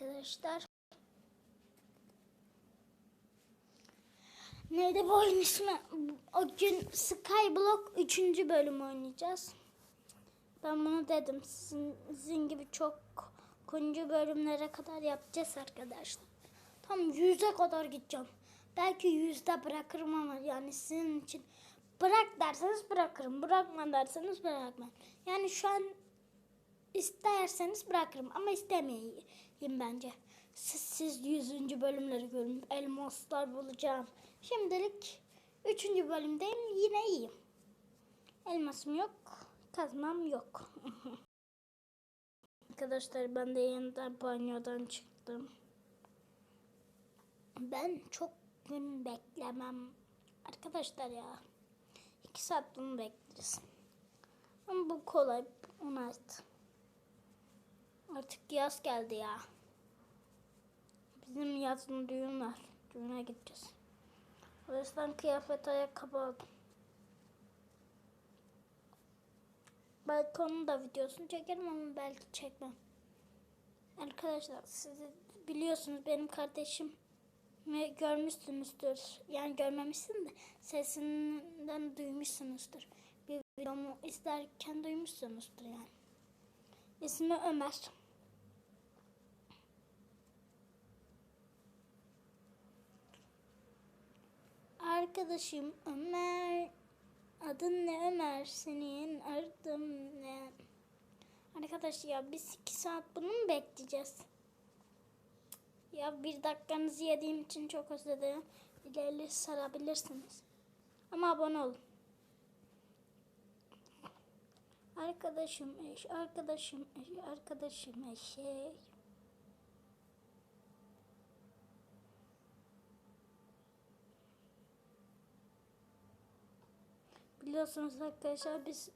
arkadaşlar. Neydi bu oyun ismi? O gün Skyblock 3. bölüm oynayacağız. Ben bunu dedim. Sizin, sizin gibi çok kuncu bölümlere kadar yapacağız arkadaşlar. Tam yüze kadar gideceğim. Belki yüzde bırakırım ama yani sizin için bırak derseniz bırakırım. Bırakma derseniz bırakmam. Yani şu an isterseniz bırakırım ama istemeyeyim bence. Siz, siz 100. bölümleri görün. Elmaslar bulacağım. Şimdilik 3. bölümdeyim. Yine iyiyim. Elmasım yok. Kazmam yok. Arkadaşlar ben de yeniden banyodan çıktım. Ben çok gün beklemem. Arkadaşlar ya. 2 saat bunu bekleriz. Ama bu kolay. Onu. Artık yaz geldi ya. Yazın düğün var. Düğüne gideceğiz. O yüzden kıyafet ayakkabı aldım. Belki onun da videosunu çekerim ama belki çekmem. Arkadaşlar siz biliyorsunuz benim kardeşim mi görmüşsünüzdür. Yani görmemişsin de sesinden duymuşsunuzdur. Bir videomu izlerken duymuşsunuzdur yani. İsmi Ömer. Arkadaşım Ömer. Adın ne Ömer? Senin adın ne? Arkadaş ya biz iki saat bunu mu bekleyeceğiz? Ya bir dakikanızı yediğim için çok özür dilerim. İleri sarabilirsiniz. Ama abone olun. Arkadaşım eş, arkadaşım eş, arkadaşım eşek. Biliyorsunuz arkadaşlar biz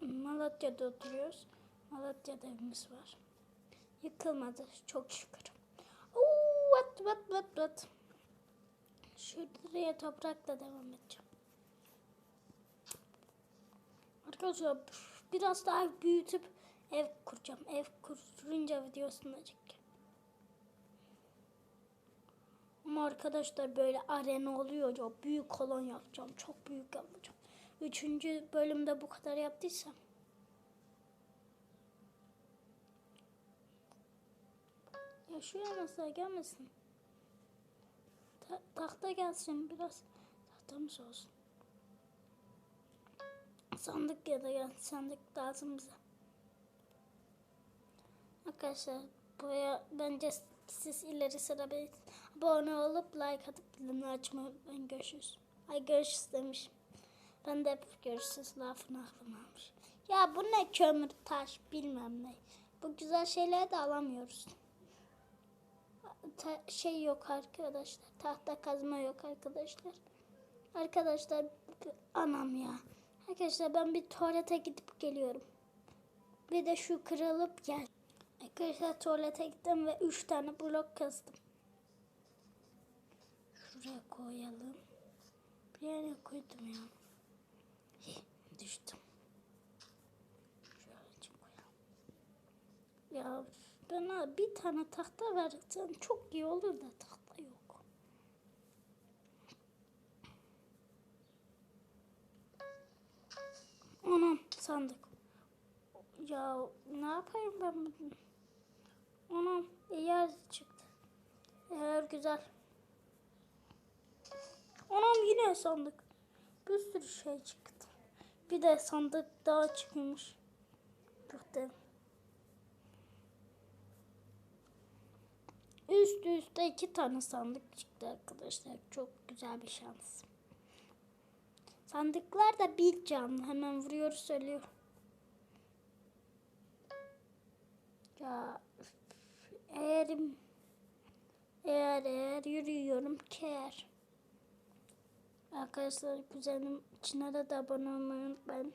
Malatya'da oturuyoruz. Malatya'da evimiz var. Yıkılmadı çok şükür. Oo, what what what what. Şuraya toprakla devam edeceğim. Arkadaşlar biraz daha büyütüp ev kuracağım. Ev kurunca videosunu çekeceğim. Ama arkadaşlar böyle arena oluyor ya büyük kolon yapacağım. Çok büyük yapacağım. Üçüncü bölümde bu kadar yaptıysam. Ya şuraya mesela gelmesin. Ta- tahta gelsin biraz. Tahtamız olsun. Sandık ya da gel. Sandık lazım bize. Arkadaşlar buraya bence siz ileri sırabilirsiniz. Abone olup like atıp bildirimleri açmayı unutmayın. Görüşürüz. Ay görüşürüz demişim. Ben de hep görüşürüz lafını aklıma almış. Ya bu ne kömür taş bilmem ne. Bu güzel şeyleri de alamıyoruz. Ta- şey yok arkadaşlar. Tahta kazma yok arkadaşlar. Arkadaşlar anam ya. Arkadaşlar ben bir tuvalete gidip geliyorum. Bir de şu kırılıp gel. Arkadaşlar tuvalete gittim ve 3 tane blok kazdım. Şuraya koyalım. Bir yere koydum ya. Düştüm. Şöyle koyalım. Ya bana bir tane tahta versen çok iyi olur da tahta yok. Anam sandık. Ya ne yapayım ben bunu? Anam yer çıktı. Eğer güzel. Anam yine sandık. Bir sürü şey çıktı. Bir de sandık daha çıkmış. Muhtemelen. Üst üste iki tane sandık çıktı arkadaşlar. Çok güzel bir şans. Sandıklar da bir canlı. Hemen vuruyoruz söylüyor. Ya eğer eğer eğer yürüyorum ker. Arkadaşlar güzelim içine de abone olmayı unutmayın.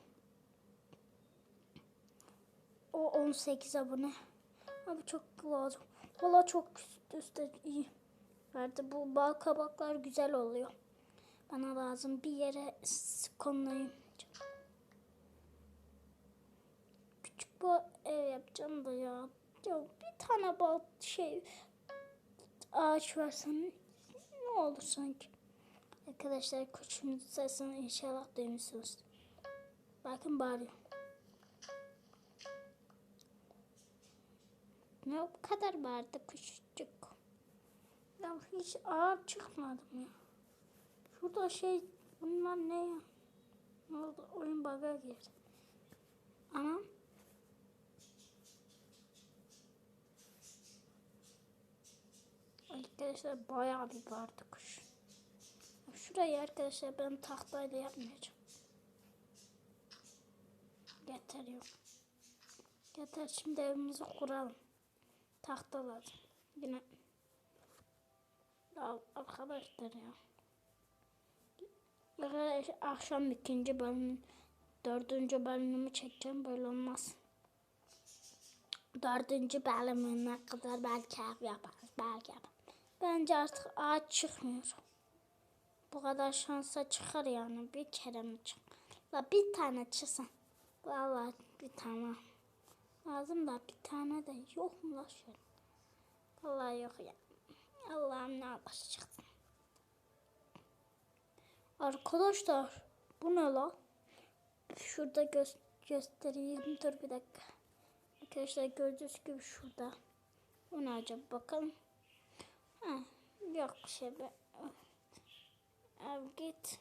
O 18 abone. Abi çok lazım. Valla çok üst iyi. Verdi bu bal kabaklar güzel oluyor. Bana lazım bir yere konulayım. Küçük bu ev yapacağım da ya. Ya bir tane bal şey ağaç versen ne olur sanki. Arkadaşlar kuşun sesini inşallah duymuşsunuz. Bakın bağırıyor. Ne o kadar bağırdı kuşçuk. Ya hiç ağır çıkmadım ya. Şurada şey bunlar ne ya? Ne oldu? Oyun bug'a girdi. Anam. Arkadaşlar bayağı bir bağırdı kuş. Şurayı arkadaşlar ben tahtayla yapmayacağım. Getiriyorum. Getir şimdi evimizi kuralım. Tahtalar. Yine ya arkadaşlar ya. Arkadaş, akşam ikinci bölüm, dördüncü bölümümü çekeceğim. Böyle olmaz. Dördüncü bölümüne kadar belki ev yaparız. Belki yaparız. Bence artık ağaç çıkmıyor. Bu kadar şansa çıkar yani. Bir kere mi çık? La bir tane çıksın. Vallahi bir tane. Lazım da bir tane de yok mu la şöyle? Vallahi yok ya. Allah'ım ne çıksın. Arkadaşlar bu ne la? Şurada gö göstereyim. Dur bir dakika. Arkadaşlar gördüğünüz gibi şurada. Bu ne acaba bakalım. Ha, yok bir şey be. Ev git.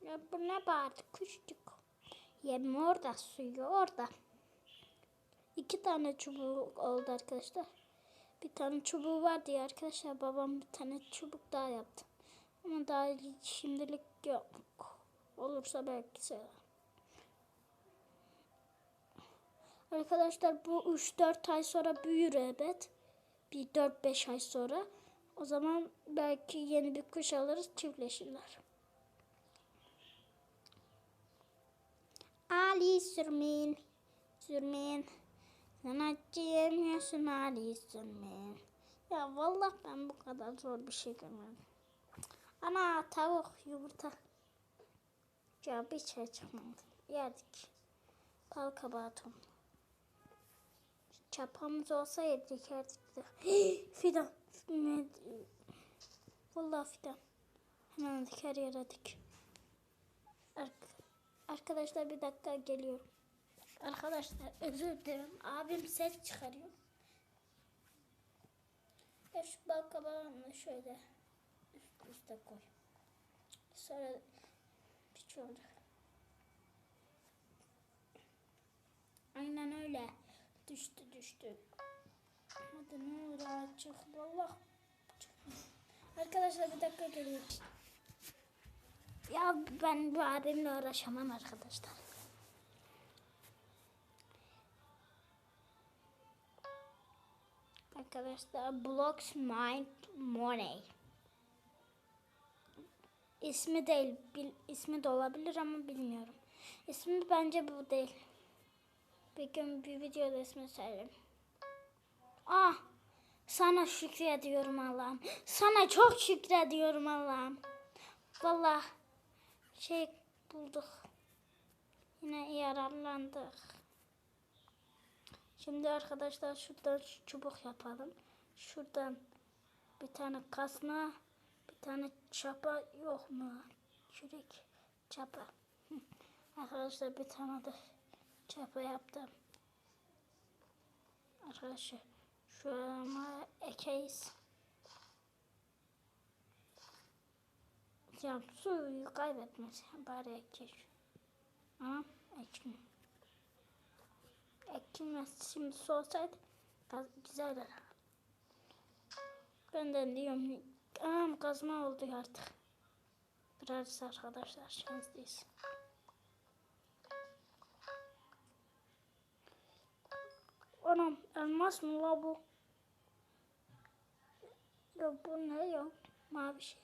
Ya bu ne bağırdı kuşcuk. Yem orada suyu orada. İki tane çubuğu oldu arkadaşlar. Bir tane çubuğu vardı ya arkadaşlar. Babam bir tane çubuk daha yaptı. Ama daha şimdilik yok. Olursa belki söyler. Arkadaşlar bu 3-4 ay sonra büyür evet. Bir 4-5 ay sonra. O zaman belki yeni bir kuş alırız çiftleşirler. Ali Sürmen. Sürmen. Sanatçı yemiyorsun Ali Sürmen. Ya vallahi ben bu kadar zor bir şey görmedim. Ana tavuk yumurta. Ya bir şey çıkmadı. Yerdik. Bal kabağı ton. Çapamız olsa yedik yerdik. Fidan. Med- Vallahi fidan. Hemen her yere dik. Ark- Arkadaşlar bir dakika geliyorum. Arkadaşlar özür dilerim. Abim ses çıkarıyor. Ya şu bal kabağını şöyle üst üste koy. Sonra piç oldu. Aynen öyle. Düştü düştü. Hadi ne olur aç çık. Valla çıkmıyor. Arkadaşlar bir dakika geliyor. Ya ben bu abimle uğraşamam arkadaşlar. Arkadaşlar Blocks Mind Money. İsmi değil, bil, ismi de olabilir ama bilmiyorum. İsmi bence bu değil. Bir gün bir videoda ismi söylerim. Ah, sana şükrediyorum Allah'ım. Sana çok şükrediyorum Allah'ım. Vallahi şey bulduk. Yine yararlandık. Şimdi arkadaşlar şuradan şu çubuk yapalım. Şuradan bir tane kasma, bir tane çapa yok mu? Çürük çapa. Arkadaşlar bir tane de çapa yaptım. Arkadaşlar şu ama ekeyiz. Ya suyu kaybetmesin bari ekir. Ama ekmiyor. Ekilmez şimdi soğusaydı güzel. Ben de diyorum anam kazma oldu artık. Biraz arkadaşlar şanslıyız. Anam elmas mı la bu? Ya bu ne ya? Mavi şey.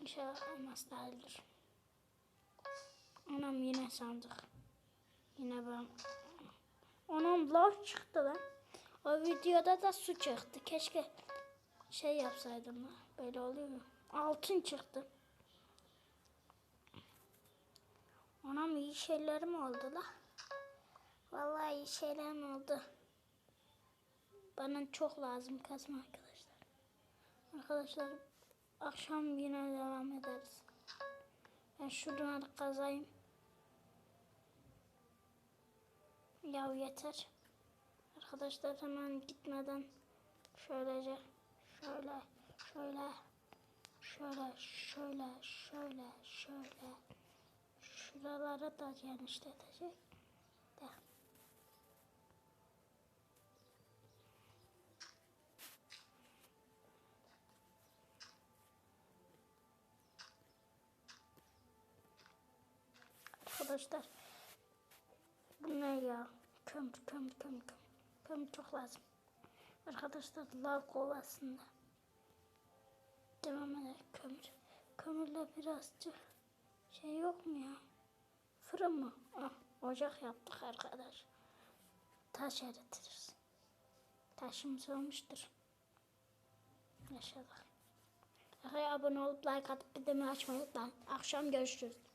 İnşallah elmas değildir. Anam yine sandık. Yine ben. Anam lav çıktı lan. O videoda da su çıktı. Keşke şey yapsaydım. lan. Böyle oluyor mu? Altın çıktı. Anam iyi şeyler mi oldu la? Vallahi iyi şeyler mi oldu? Bana çok lazım kazma arkadaşlar. Arkadaşlar akşam yine devam ederiz. Ben şuradan kazayım. Ya yeter. Arkadaşlar hemen gitmeden şöylece şöyle şöyle şöyle şöyle şöyle şöyle şuralara da genişletecek. Arkadaşlar bu ne ya? Kömür, kömür, kömür, kömür. Kömür çok lazım. Arkadaşlar lav kovasında. Devam edelim kömür. Kömürle birazcık şey yok mu ya? Fırın mı? Ah, ocak yaptık arkadaş. Taş eritiriz. Taşımız olmuştur. Yaşadık. Abone olup like atıp bildirimi açmayı unutmayın. Akşam görüşürüz.